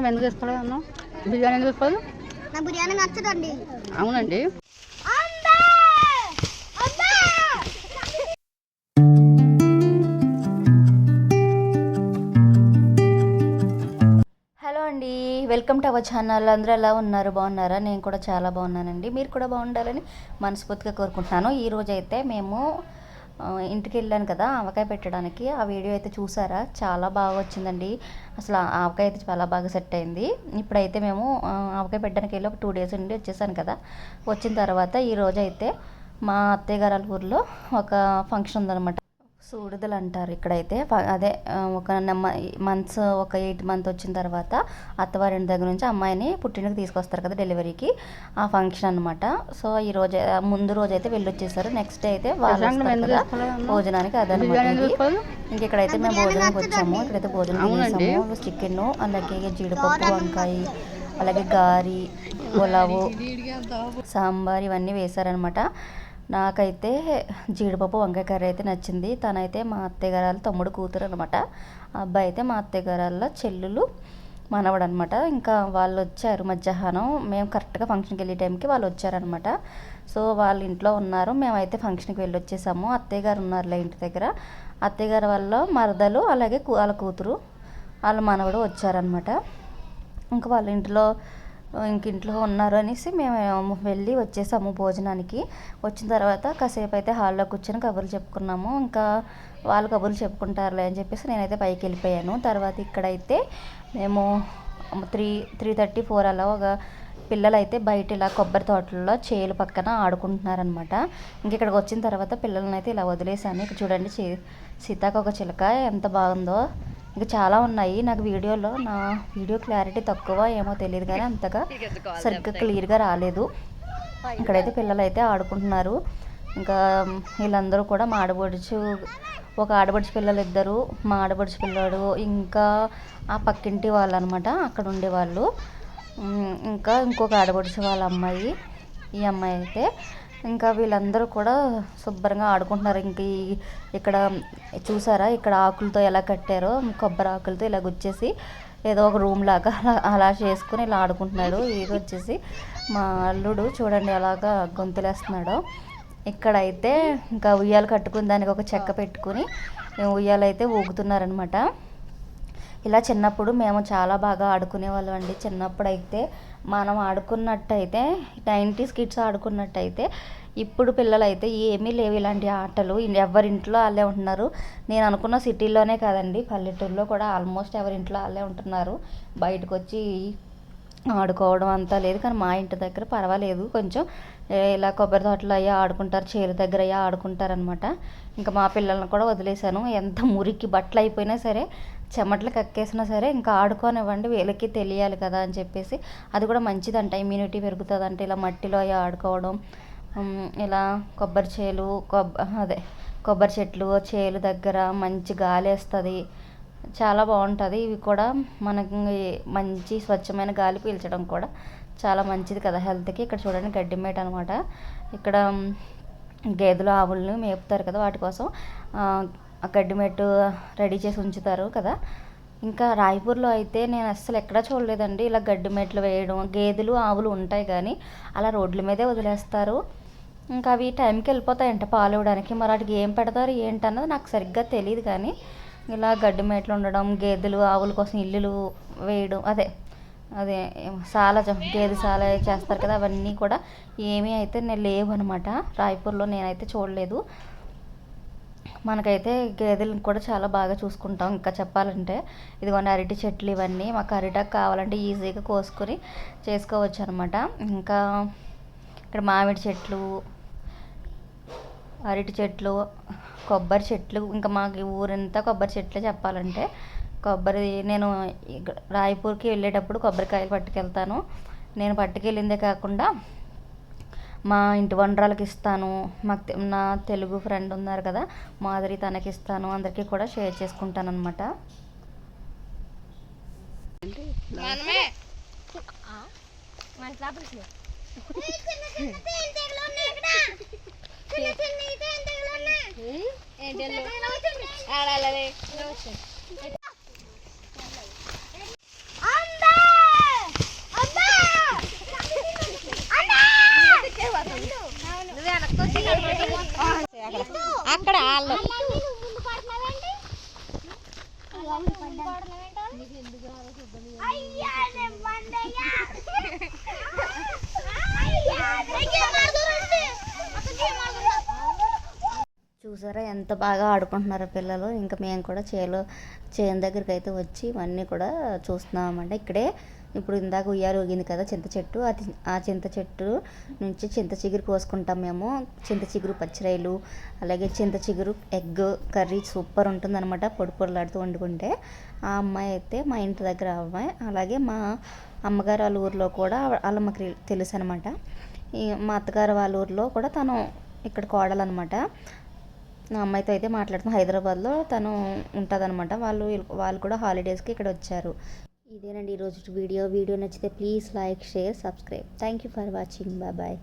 ఎందుకు తీసుకోలేదు అన్న? బిర్యానీ ఎందుకు తీసుకోలేదు నా బిర్యానీ నచ్చదండి. అవునండి. హలో అండి వెల్కమ్ టు అవర్ ఛానల్. అందరూ ఎలా ఉన్నారు? బాగున్నారా? నేను కూడా చాలా బాగున్నానండి. మీరు కూడా బాగుండాలని మనస్ఫూర్తిగా కోరుకుంటున్నాను. ఈ రోజు అయితే మేము ఇంటికి వెళ్ళాను కదా ఆవకాయ పెట్టడానికి. ఆ వీడియో అయితే చూసారా? చాలా బాగా వచ్చిందండి. అసలు ఆవకాయ అయితే చాలా బాగా సెట్ అయింది. ఇప్పుడైతే మేము ఆవకాయ పెట్టడానికి వెళ్ళి ఒక టూ డేస్ ఉండి వచ్చేసాను కదా. వచ్చిన తర్వాత ఈరోజు అయితే మా అత్తయ్య గారి ఊర్లో ఒక ఫంక్షన్ ఉందన్నమాట. సూడిదలు అంటారు ఇక్కడైతే అదే ఒక నెమ్మ మంత్స్ ఒక ఎయిట్ మంత్ వచ్చిన తర్వాత అత్తవారింటి దగ్గర నుంచి అమ్మాయిని పుట్టినకి తీసుకొస్తారు కదా డెలివరీకి ఆ ఫంక్షన్ అనమాట సో ఈ రోజు ముందు రోజు అయితే వెళ్ళొచ్చేసారు. నెక్స్ట్ డే అయితే వాళ్ళు? భోజనానికి అదనమాట ఇంక ఇక్కడైతే మేము భోజనానికి వచ్చాము. ఇక్కడైతే భోజనం. చేసాము. చికెన్ అలాగే జీడిపప్పు వంకాయ అలాగే గారి పులావు సాంబార్ ఇవన్నీ వేశారనమాట నాకైతే జీడిపప్పు వంకాయ కర్రీ అయితే నచ్చింది. తనైతే మా అత్తయ్య వాళ్ళ తమ్ముడు కూతురు అనమాట అబ్బాయి అయితే మా అత్తయ్య వాళ్ళ చెల్లులు మనవడు అనమాట ఇంకా వాళ్ళు వచ్చారు మధ్యాహ్నం. మేము కరెక్ట్గా ఫంక్షన్కి వెళ్ళే టైంకి వాళ్ళు వచ్చారనమాట సో వాళ్ళ ఇంట్లో ఉన్నారు. మేమైతే ఫంక్షన్కి వెళ్ళి వచ్చేసాము అత్తయ్య గారు ఉన్నారులే ఇంటి దగ్గర. అత్తయ్య గారు వాళ్ళ మరదలు అలాగే వాళ్ళ కూతురు వాళ్ళ మనవడు వచ్చారనమాట ఇంకా వాళ్ళ ఇంట్లో ఇంక ఇంట్లో ఉన్నారు అనేసి మేము వెళ్ళి వచ్చేసాము భోజనానికి. వచ్చిన తర్వాత కాసేపు అయితే హాల్లో కూర్చొని కబుర్లు చెప్పుకున్నాము. ఇంకా వాళ్ళు కబుర్లు చెప్పుకుంటారులే అని చెప్పేసి నేనైతే పైకి వెళ్ళిపోయాను. తర్వాత ఇక్కడైతే మేము త్రీ త్రీ థర్టీ ఫోర్ అలా ఒక పిల్లలు అయితే బయట ఇలా కొబ్బరి తోటల్లో చేలు పక్కన ఆడుకుంటున్నారనమాట ఇంక ఇక్కడికి వచ్చిన తర్వాత పిల్లల్ని అయితే ఇలా వదిలేసాను ఇక్కడ చూడండి చి సీతాకొక చిలక ఎంత బాగుందో. ఇంకా చాలా ఉన్నాయి. నాకు వీడియోలో నా వీడియో క్లారిటీ తక్కువ ఏమో తెలియదు కానీ అంతగా సరిగ్గా క్లియర్గా రాలేదు. ఇక్కడైతే పిల్లలు అయితే ఆడుకుంటున్నారు. ఇంకా వీళ్ళందరూ కూడా మా ఆడబడుచు ఒక ఆడబడుచు పిల్లలు ఇద్దరు మా ఆడబడుచు పిల్లాడు ఇంకా ఆ పక్కింటి వాళ్ళు అనమాట అక్కడ ఉండేవాళ్ళు. ఇంకా ఇంకొక ఆడబడుచు వాళ్ళ అమ్మాయి ఈ అమ్మాయి అయితే ఇంకా వీళ్ళందరూ కూడా శుభ్రంగా ఆడుకుంటున్నారు. ఇంక ఇక్కడ చూసారా? ఇక్కడ ఆకులతో ఎలా కట్టారో కొబ్బరి ఆకులతో ఇలా గుచ్చేసి ఏదో ఒక రూమ్ లాగా అలా అలా చేసుకుని ఇలా ఆడుకుంటున్నాడు. ఇది వచ్చేసి మా అల్లుడు చూడండి అలాగా గొంతులేస్తున్నాడు. ఇక్కడైతే ఇంకా ఉయ్యాలు కట్టుకుని దానికి ఒక చెక్క పెట్టుకుని ఉయ్యాలైతే ఊగుతున్నారనమాట ఇలా చిన్నప్పుడు మేము చాలా బాగా ఆడుకునేవాళ్ళం అండి. చిన్నప్పుడు అయితే మనం ఆడుకున్నట్టయితే నైంటీస్ కిడ్స్ ఆడుకున్నట్టయితే ఇప్పుడు పిల్లలు అయితే ఏమీ లేవు ఇలాంటి ఆటలు. ఎవరింట్లో వాళ్ళే ఉంటున్నారు. నేను అనుకున్న సిటీలోనే కాదండి. పల్లెటూరులో కూడా ఆల్మోస్ట్ ఎవరింట్లో వాళ్ళే ఉంటున్నారు. బయటకు వచ్చి ఆడుకోవడం అంతా లేదు. కానీ మా ఇంటి దగ్గర పర్వాలేదు. కొంచెం ఇలా కొబ్బరి తోటలో అయ్యా ఆడుకుంటారు. చేరు దగ్గర అయ్యా ఆడుకుంటారు అనమాట ఇంకా మా పిల్లల్ని కూడా వదిలేశాను. ఎంత మురికి బట్టలు అయిపోయినా సరే చెమటలు కక్కేసినా సరే ఇంకా ఆడుకోనివ్వండి వీళ్ళకి తెలియాలి కదా అని చెప్పేసి. అది కూడా మంచిదంట. ఇమ్యూనిటీ పెరుగుతుందంటే. ఇలా మట్టిలో అవి ఆడుకోవడం ఇలా కొబ్బరి చేలు కొబ్బ అదే కొబ్బరి చెట్లు చేలు దగ్గర మంచి గాలి వేస్తుంది చాలా బాగుంటుంది. ఇవి కూడా మనకి మంచి స్వచ్ఛమైన గాలి పీల్చడం కూడా చాలా మంచిది కదా హెల్త్కి. ఇక్కడ చూడండి గడ్డి మేట అనమాట ఇక్కడ గేదెలు ఆవులను మేపుతారు కదా వాటి కోసం. ఆ, రెడీ చేసి ఉంచుతారు కదా. ఇంకా రాయపూర్లో అయితే నేను అస్సలు ఎక్కడా చూడలేదండి. ఇలా గడ్డి మేట్లు వేయడం గేదెలు ఆవులు ఉంటాయి కానీ అలా రోడ్ల మీదే వదిలేస్తారు. ఇంకా అవి టైంకి వెళ్ళిపోతాయంట పాలు ఇవ్వడానికి. మరి వాటికి ఏం పెడతారు ఏంటన్నది నాకు సరిగ్గా తెలియదు కానీ ఇలా గడ్డి మేట్లు ఉండడం గేదెలు ఆవుల కోసం ఇల్లులు వేయడం అదే అదే సాల గేదె సాల చేస్తారు కదా అవన్నీ కూడా ఏమీ అయితే నేను లేవు అనమాట రాయపూర్లో నేనైతే చూడలేదు. మనకైతే గేదెలను కూడా చాలా బాగా చూసుకుంటాం. ఇంకా చెప్పాలంటే ఇదిగోండి అరటి చెట్లు ఇవన్నీ మాకు అరిటాకు కావాలంటే ఈజీగా కోసుకొని చేసుకోవచ్చు అనమాట ఇంకా ఇక్కడ మామిడి చెట్లు అరటి చెట్లు కొబ్బరి చెట్లు ఇంకా మాకు ఊరంతా కొబ్బరి చెట్లే చెప్పాలంటే. కొబ్బరి నేను రాయపూర్కి వెళ్ళేటప్పుడు కొబ్బరికాయలు పట్టుకెళ్తాను. నేను పట్టుకెళ్ళిందే కాకుండా మా ఇంటి వంటరాలకు ఇస్తాను. మాకు నా తెలుగు ఫ్రెండ్ ఉన్నారు కదా మాధురి తనకి ఇస్తాను. అందరికీ కూడా షేర్ చేసుకుంటాను అనమాట అక్కడ వాళ్ళు చూసారా ఎంత బాగా ఆడుకుంటున్నారో పిల్లలు. ఇంకా మేము కూడా చేలో చేను దగ్గరికి అయితే వచ్చి ఇవన్నీ కూడా చూస్తున్నామంటే ఇక్కడే ఇప్పుడు ఇందాక ఉయ్యాలు ఊగింది కదా చింత చెట్టు అది ఆ చింత చెట్టు నుంచి చింత చిగురు కోసుకుంటాం మేము. చింత చిగురు పచ్చిరాయలు అలాగే చింత చిగురు ఎగ్ కర్రీ సూపర్ ఉంటుందన్నమాట పొడి పొరలాడుతూ వండుకుంటే. ఆ అమ్మాయి అయితే మా ఇంటి దగ్గర అమ్మాయి అలాగే మా అమ్మగారు వాళ్ళ ఊర్లో కూడా వాళ్ళ మాకు తెలుసు అనమాట మా అత్తగారు వాళ్ళ ఊర్లో కూడా తను ఇక్కడ కోడలన్నమాట. నా అమ్మాయితో అయితే మాట్లాడుతాం. హైదరాబాద్లో తను ఉంటుందన్నమాట. వాళ్ళు వాళ్ళు కూడా హాలిడేస్కి ఇక్కడ వచ్చారు. ఇదేనండి ఈరోజు వీడియో. వీడియో నచ్చితే please like share subscribe. Thank you for watching. Bye bye.